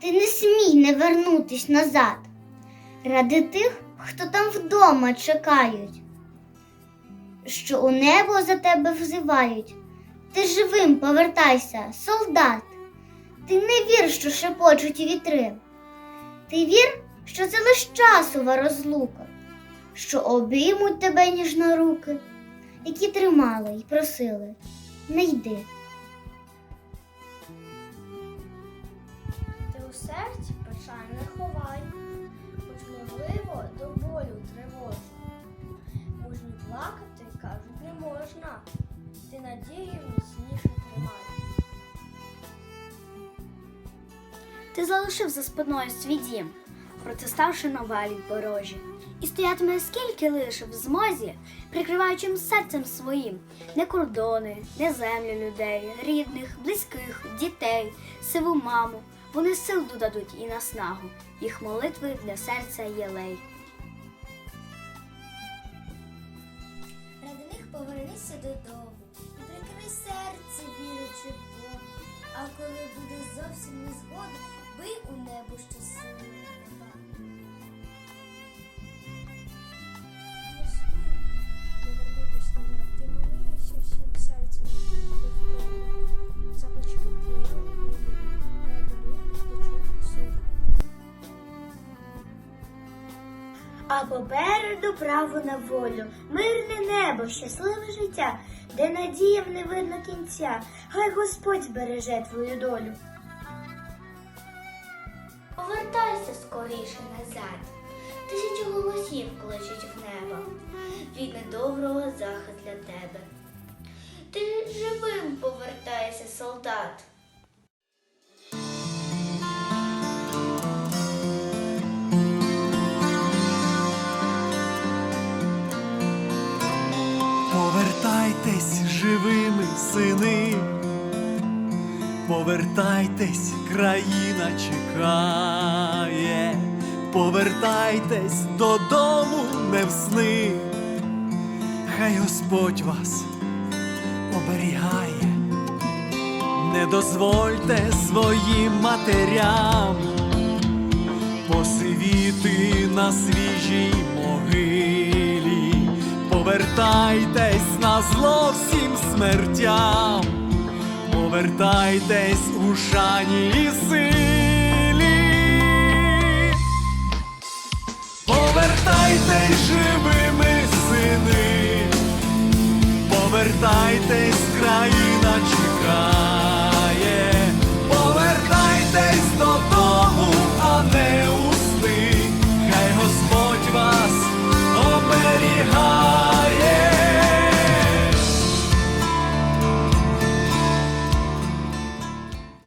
Ти не смій не вернутись назад. Ради тих, хто там вдома чекають, що у небо за тебе взивають. Ти живим повертайся, солдат. Ти не вір, що шепочуть вітри. Ти вір, що це лиш часова розлука, що обіймуть тебе ніжно руки, які тримали й просили. Не йди. У серці печаль не ховай, хоч можливо до болю тривожу. Мужні плакати, кажуть, не можна. Ти надію міцніше тримай. Ти залишив за спиною свій дім, протиставши на валі порожі, і стоятиме скільки лишив в змозі, прикриваючим серцем своїм не кордони, не землю людей, рідних, близьких, дітей, сиву маму. Вони сил додадуть і наснагу, їх молитви для серця єлей. Ради них повернися додому, і прикрий серце, віручи в Бога. А коли буде зовсім не згода, бий у небо щасливо А попереду право на волю, мирне небо, щасливе життя, де надіям не видно кінця. Хай Господь збереже твою долю. Повертайся скоріше назад. Тисячі голосів кличуть в небо. Від недоброго захист для тебе. Ти живим повертайся, солдат. Повертайтесь живими сини, повертайтесь, країна чекає, повертайтесь додому не в сни, хай Господь вас оберігає, не дозвольте своїм матерям посивіти на свіжій могилі, повертайтесь зло всім смертям, повертайтесь у шані і силі, повертайтесь живими сини, повертайтесь, країна чекає.